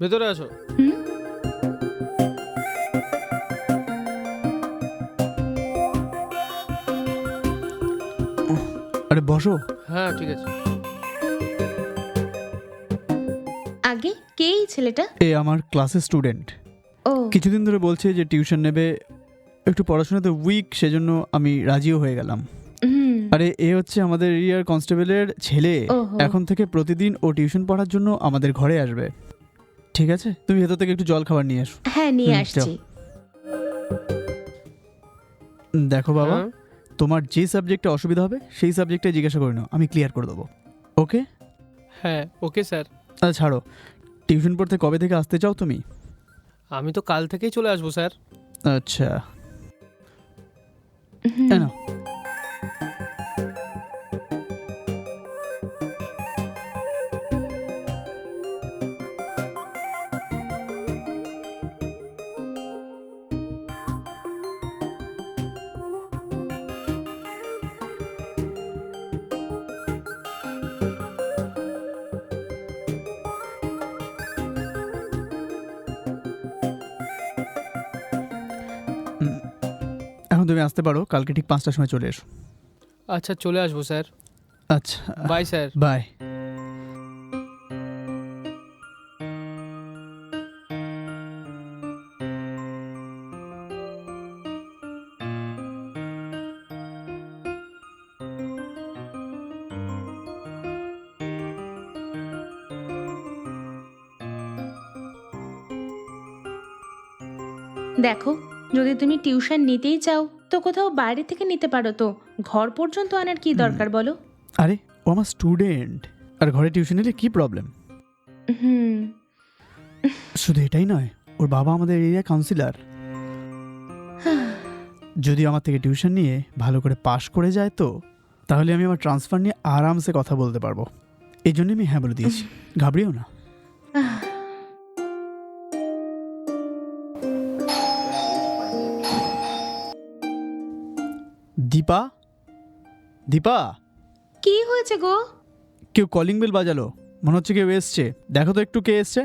ভেতরে আসো। হুম? আরে বসো। হ্যাঁ ঠিক আছে। আগে কে এই ছেলেটা? এ আমার ক্লাসের স্টুডেন্ট। ও। কিছুদিন ধরে বলছে যে টিউশন নেবে একটু পড়াশোনাতে উইক সেজন্য আমি রাজিও হয়ে গেলাম। আরে এ হচ্ছে আমাদের এরিয়ার কনস্টেবলের ছেলে। এখন থেকে প্রতিদিন ও টিউশন পড়ার জন্য আমাদের ঘরে আসবে। ঠিক আছে? তুমি ভেতর থেকে একটু জল খাবার নিয়ে আসো। হ্যাঁ নিয়ে হুম, আসছি। দেখো বাবা হ্যাঁ? তোমার যে সাবজেক্টে অসুবিধা হবে সেই সাবজেক্টে জিজ্ঞাসা করে নাও আমি ক্লিয়ার করে দেবো। ওকে হ্যাঁ ওকে স্যার আচ্ছা ছাড়ো। টিউশন পড়তে কবে থেকে আসতে চাও তুমি? আমি তো কাল থেকেই চলে আসব স্যার আচ্ছা। হুম। এই নাও। এখন তুমি আসতে পারো কালকে ঠিক পাঁচটার সময় চলে এসো। আচ্ছা চলে আসব স্যার। আচ্ছা। Bye sir. বাই। দেখো যদি তুমি টিউশন নিতেই চাও তো কোথাও বাইরে থেকে নিতে পারো তো। ঘর পর্যন্ত আনার কি দরকার বলো? আরে ও আমার স্টুডেন্ট আর ঘরে টিউশন নিলে কি প্রবলেম হুম। শুধু এটাই নয় ওর বাবা আমাদের এরিয়া কাউন্সিলর যদি আমার থেকে টিউশন নিয়ে ভালো করে পাশ করে যায় তো তাহলে আমি আমার ট্রান্সফার নিয়ে আরামসে কথা বলতে পারব। এই জন্য আমি হ্যাঁ বলে দিয়েছি। ঘাবড়িও না। দীপা? দীপা? কি হয়েছে গো? কেউ কলিং বেল বাজালো। মনে হচ্ছে কেউ এসছে। দেখো তো একটু কে এসছে।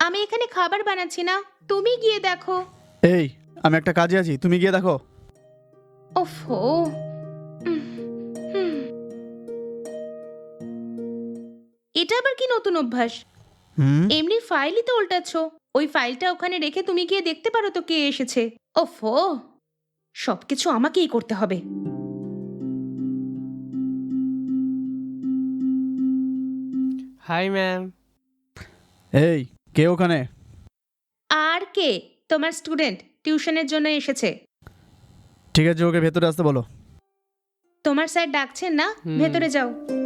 আমি এখানে খাবার বানাচ্ছি না। তুমি গিয়ে দেখো। এই আমি একটা কাজে আছি। তুমি গিয়ে দেখো। ওফো। এটা আবার কি নতুন অভ্যাস? হুম? এমনি ফাইলই তো উল্টাচ্ছ। ওই ফাইলটা ওখানে রেখে তুমি গিয়ে দেখতে পারো তো কে এসেছে। ওফো। সবকিছু আমাকেই করতে হবে। Hi ma'am. এই কে ওখানে? আর কে? তোমার স্টুডেন্ট টিউশনের জন্য এসেছে। ঠিক আছে ওকে ভেতরে আসতে বলো। তোমার স্যার ডাকছেন না? ভেতরে যাও।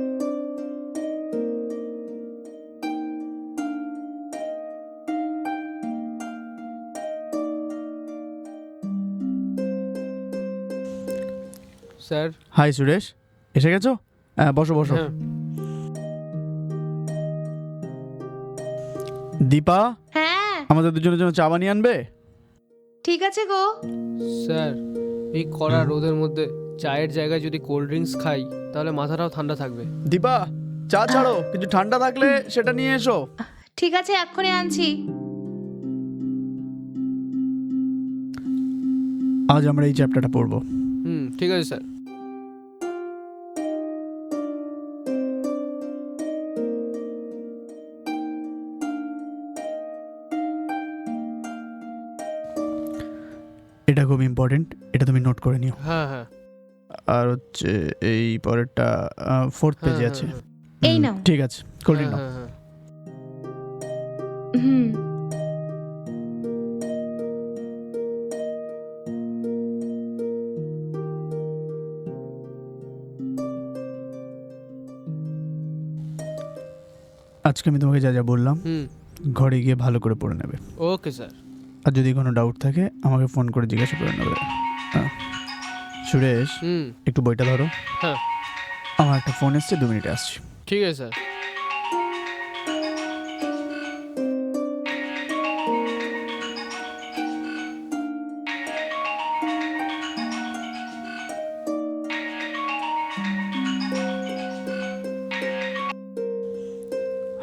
স্যার। হাই সুরেশ এসে গেছো? হ্যাঁ বসো বসো। হ্যাঁ। দীপা? হ্যাঁ। আমাদের দুজনের জন্য চা বানিয়ে আনবে? ঠিক আছে গো। স্যার এই কড়া রোদের মধ্যে চায়ের জায়গায় যদি কোল্ড ড্রিঙ্কস খাই তাহলে মাথাটাও ঠান্ডা থাকবে। দীপা চা ছাড়ো। কিছু ঠান্ডা থাকলে সেটা নিয়ে এসো। ঠিক আছে এক্ষুনি আনছি। আজ আমরা এই চ্যাপ্টারটা পড়ব। হুম ঠিক আছে স্যার। এটা খুব ইম্পর্টেন্ট এটা তুমি নোট করে নিও। হ্যাঁ হ্যাঁ। আর হচ্ছে এই পরেরটা ফোর্থ হ্যাঁ, পেজে হ্যাঁ, আছে। হ্যাঁ। এই নাও। ঠিক আছে কোল্ড নাও। হ্যাঁ, হ্যাঁ। হুম। আজকে আমি তোমাকে যা যা বললাম ঘরে গিয়ে ভালো করে পড়ে নেবে। ওকে স্যার আর যদি কোনো ডাউট থাকে আমাকে ফোন করে জিজ্ঞাসা করে নেবে। হ্যাঁ। সুরেশ হুম। একটু বইটা ধরো। হ্যাঁ। আমার একটা ফোন এসছে দু মিনিটে আসছি। ঠিক আছে স্যার।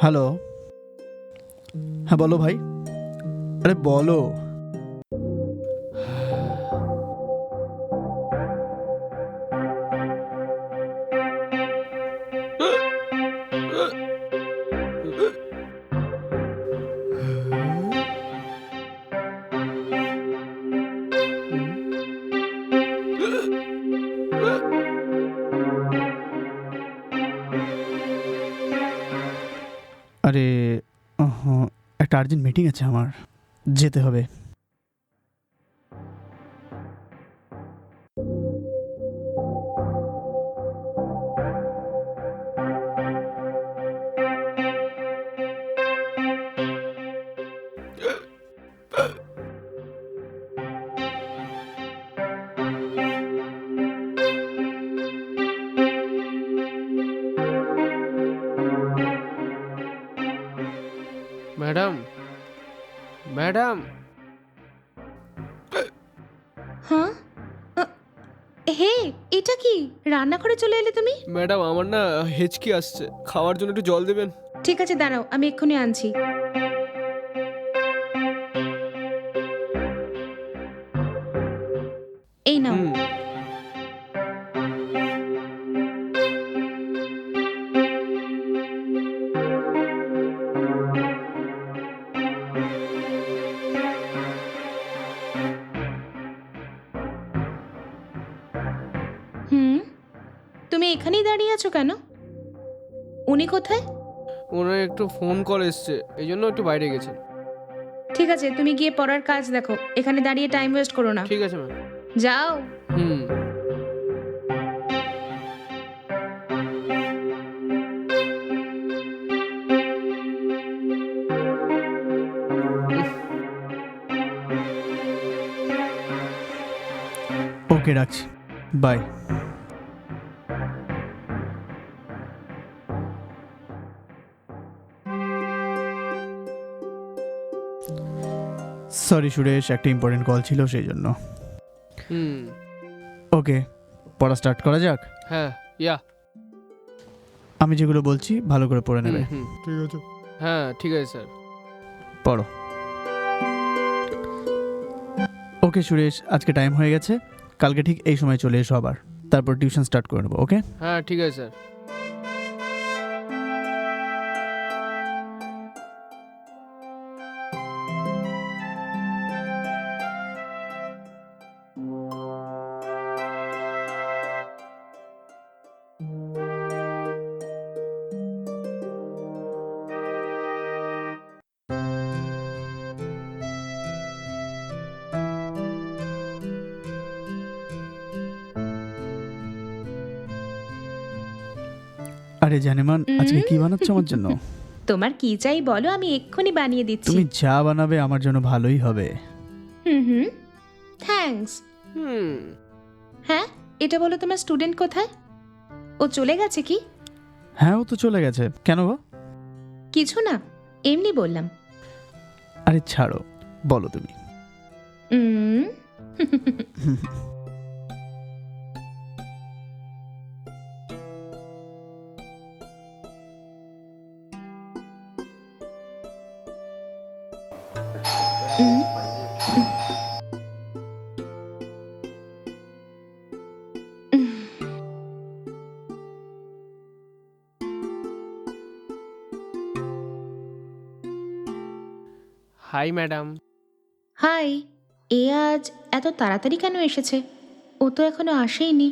হ্যালো হ্যাঁ বলো ভাই। আরে বলো। আরে একটা আর্জেন্ট মিটিং আছে আমার। যেতে হবে। রান্নাঘরে চলে এলে তুমি? ম্যাডাম আমার না হেঁচকি আসছে। খাওয়ার জন্য একটু জল দেবেন? ঠিক আছে দাঁড়াও আমি এক্ষুনি আনছি। এই নাও। এখানেই দাঁড়িয়ে আছো কেন? উনি কোথায়? ওনার একটু ফোন কল এসছে এই জন্য একটু বাইরে গেছেন ঠিক আছে তুমি গিয়ে পড়ার কাজ দেখো এখানে দাঁড়িয়ে টাইম ওয়েস্ট করো না। ঠিক আছে ম্যাম যাও। হুম। ওকে রাখছি। বাই সরি সুরেশ একটা ইম্পর্টেন্ট কল ছিল সেই জন্য হুম। ওকে পড়া স্টার্ট করা যাক? হ্যাঁ ইয়া আমি যেগুলো বলছি ভালো করে পড়ে নেবে। হুম ঠিক আছে। হ্যাঁ ঠিক আছে স্যার। পড়ো। ওকে সুরেশ আজকে টাইম হয়ে গেছে। কালকে ঠিক এই সময় চলে এসো আবার। তারপর টিউশন স্টার্ট করে নেব ওকে হ্যাঁ ঠিক আছে স্যার। আরে জানেমান আজকে কি বানাচ্ছ আমার জন্য? তোমার কি চাই বলো আমি এক্ষুনি বানিয়ে দিচ্ছি। তুমি যা বানাবে আমার জন্য ভালোই হবে। Hmm hmm. Thanks hmm. হ্যাঁ এটা বলো তোমার স্টুডেন্ট কোথায়? ও চলে গেছে কি? হ্যাঁ ও তো চলে গেছে। কেন গো? কিছু না এমনি বললাম। আরে ছাড়ো বলো তুমি। উম, উম, হাই ম্যাডাম হাই এ আজ এত তাড়াতাড়ি কেন এসেছে? ও তো এখনও আসেইনি।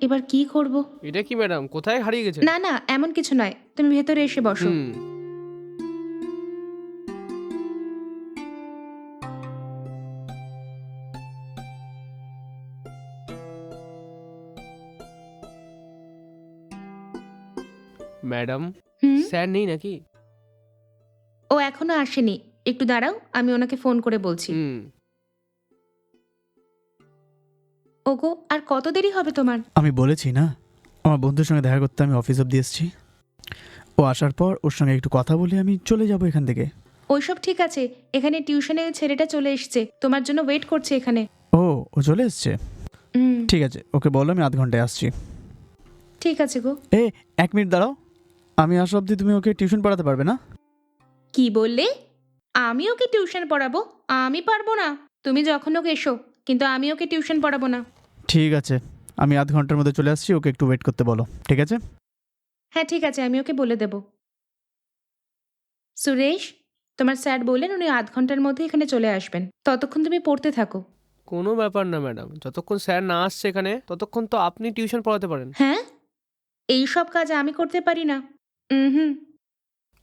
এবার কি করব? এটা কি ম্যাডাম কোথায় হারিয়ে গেছে? না না এমন কিছু নয়। তুমি ভেতরে এসে বসো। হুম। ম্যাডাম হুম? স্যার নেই নাকি? ও এখনও আসেনি। একটু দাঁড়াও আমি ওনাকে ফোন করে বলছি। হুম। ওগো আর কত দেরি হবে তোমার? আমি বলেছি না আমার বন্ধুর সঙ্গে দেখা করতে আমি অফিস অব্দি এসেছি। ও আসার পর ওর সঙ্গে একটু কথা বলে আমি চলে যাব এখান থেকে। ওইসব ঠিক আছে এখানে টিউশনে ছেলেটা চলে এসেছে তোমার জন্য ওয়েট করছে এখানে। ও ও চলে এসছে? ঠিক আছে ওকে বলো আমি আধ ঘন্টায় আসছি। ঠিক আছে গো। এ এক মিনিট দাঁড়াও আমি আসা অবধি তুমি ওকে টিউশন পড়াতে পারবে না? কি বললে? আমি ওকে টিউশন পড়াবো? আমি পারব না। তুমি যখন ওকে এসো কিন্তু আমি ওকে টিউশন পড়াবো না। ঠিক আছে। আমি আধ ঘণ্টার মধ্যে চলে আসছি ওকে একটু ওয়েট করতে বলো। ঠিক আছে? হ্যাঁ ঠিক আছে। আমি ওকে বলে দেব। সুরেশ তোমার স্যার বললেন উনি আধ ঘণ্টার মধ্যে এখানে চলে আসবেন। ততক্ষণ তুমি পড়তে থাকো। কোনো ব্যাপার না ম্যাডাম। যতক্ষণ স্যার না আসছে এখানে ততক্ষণ তো আপনি টিউশন পড়াতে পারেন। হ্যাঁ? এই সব কাজ আমি করতে পারি না। হুম।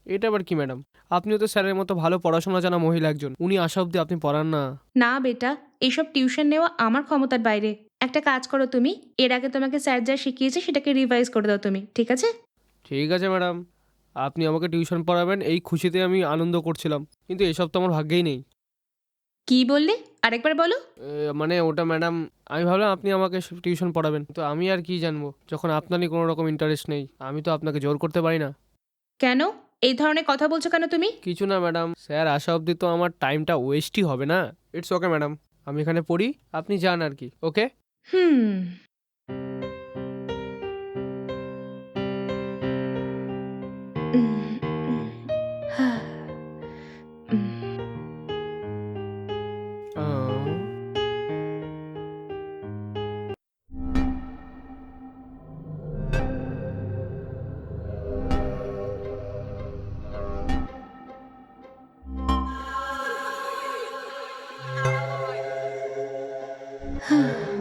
এটা আবার কি ম্যাডাম? আপনিও তো স্যারের মতো ভালো পড়াশোনা জানা মহিলা একজন। উনি আসা অব্দি আপনি পড়ান না। না বেটা এইসব টিউশন নেওয়া আমার ক্ষমতার বাইরে। একটা কাজ করো তুমি এর আগে তোমাকে স্যার যা শিখিয়েছে সেটাকে রিভাইজ করে দাও তুমি ঠিক আছে? ঠিক আছে ম্যাডাম। আপনি আমাকে টিউশন পড়াবেন এই খুশিতে আমি আনন্দ করছিলাম। কিন্তু এসব তো আমার ভাগ্যেই নেই। কি বললে? আরেকবার বলো। মানে ওটা ম্যাডাম আমি ভাবলাম আপনি আমাকে টিউশন পড়াবেন। তো আমি আর কি জানব যখন আপনারই কোনো রকম ইন্টারেস্ট নেই। আমি তো আপনাকে জোর করতে পারি না। কেন? এই ধরনের কথা বলছো কেন তুমি? কিছু না ম্যাডাম। স্যার আসা অবধি তো আমার টাইমটা ওয়েস্টই হবে না। It's okay madam. আমি এখানে পড়ি আপনি যান আর কি ওকে? হুম। উম, 嗯